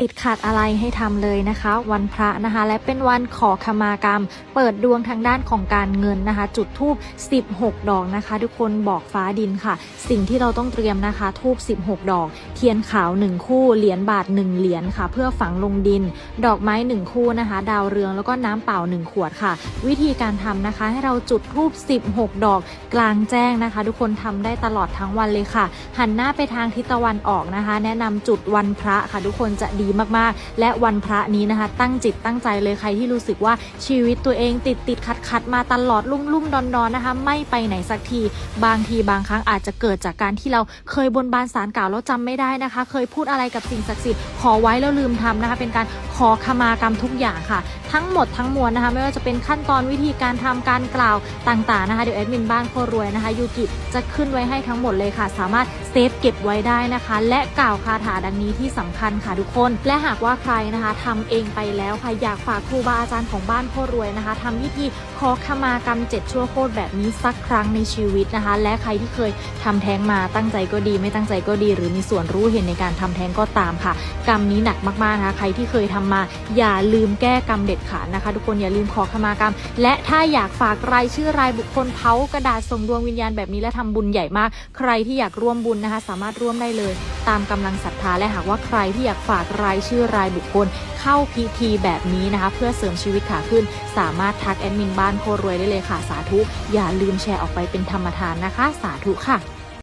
ติดขัดอะไรให้ทำเลยนะคะ วันพระนะคะ และเป็นวันขอขมากรรม เปิดดวงทางด้านของการเงินนะคะ จุดทูบ16 ดอกนะคะ ทุกคนบอกฟ้าดินค่ะ สิ่งที่เราต้องเตรียมนะคะทูบ16 ดอก เทียนขาว 1 คู่เหรียญบาท 1 เหรียญค่ะ เพื่อฝังลงดิน ดอกไม้ 1 คู่นะคะ ดาวเรืองแล้วก็น้ำเปล่า 1 ขวดค่ะ วิธีการทำนะคะให้เราจุดทูบ16 ดอก กลางแจ้งนะคะ ทุกคนทำได้ตลอดทั้งวันเลยค่ะ หันหน้าไปทางทิศตะวันออกนะคะ แนะนำจุดวันพระค่ะ ทุกคนจะดีมากๆ และวันพระนี้นะคะ ตั้งจิตตั้งใจเลยใครที่รู้สึกว่าชีวิตตัวเองติดติดขัดขัดมาตลอดลุ่มลุ่มดอนดอนนะคะ ไม่ไปไหนสักทีบางทีบางครั้งอาจจะเกิดจากการที่เราเคยบนบานสารกล่าวแล้วจำไม่ได้นะคะ เคยพูดอะไรกับสิ่งศักดิ์สิทธิ์ขอไว้แล้วลืมทำนะคะ เป็นการขอขมากรรมทุกอย่างค่ะ ทั้งหมดทั้งมวลนะคะ ไม่ว่าจะเป็นขั้นตอนวิธีการทำการกล่าวต่างๆนะคะเดี๋ยวแอดมินบ้านโครวยนะคะยูกิจะขึ้นไว้ให้ทั้งหมดเลยค่ะ สามารถเซฟเก็บไว้ได้นะคะ และกล่าวคาถาดังนี้ที่สำคัญค่ะทุกคน และหากว่าใครนะคะทำเองไปแล้วค่ะอยากฝากครูบาอาจารย์ของบ้านโครวยนะคะทำพิธีขอขมากรรมเจ็ดชั่วโคตรแบบนี้สักครั้งในชีวิตนะคะ และใครที่เคยทำแท้งมาตั้งใจก็ดี ไม่ตั้งใจก็ดี หรือมีส่วนรู้เห็นในการทำแท้งก็ตามค่ะ กรรมนี้หนักมากๆนะคะใครที่เคยทำมาอย่าลืมแก้กรรมเด็ดขาดนะคะ ทุกคนอย่าลืมขอขมากรรม และถ้าอยากฝากรายชื่อรายบุคคลเผากระดาษส่งดวงวิญญาณแบบนี้และทำบุญใหญ่มาก ใครที่อยากร่วมบุญนะคะ สามารถร่วมได้เลย ตามกำลังศรัทธาและหากว่าใครที่อยากฝากรายชื่อรายบุคคล เข้าพิธีแบบนี้นะคะ เพื่อเสริมชีวิตขาขึ้น สามารถทักแอดมินบ้านโครวยได้เลยค่ะสาธุอย่าลืมแชร์ออกไปเป็นธรรมทานนะคะ สาธุค่ะ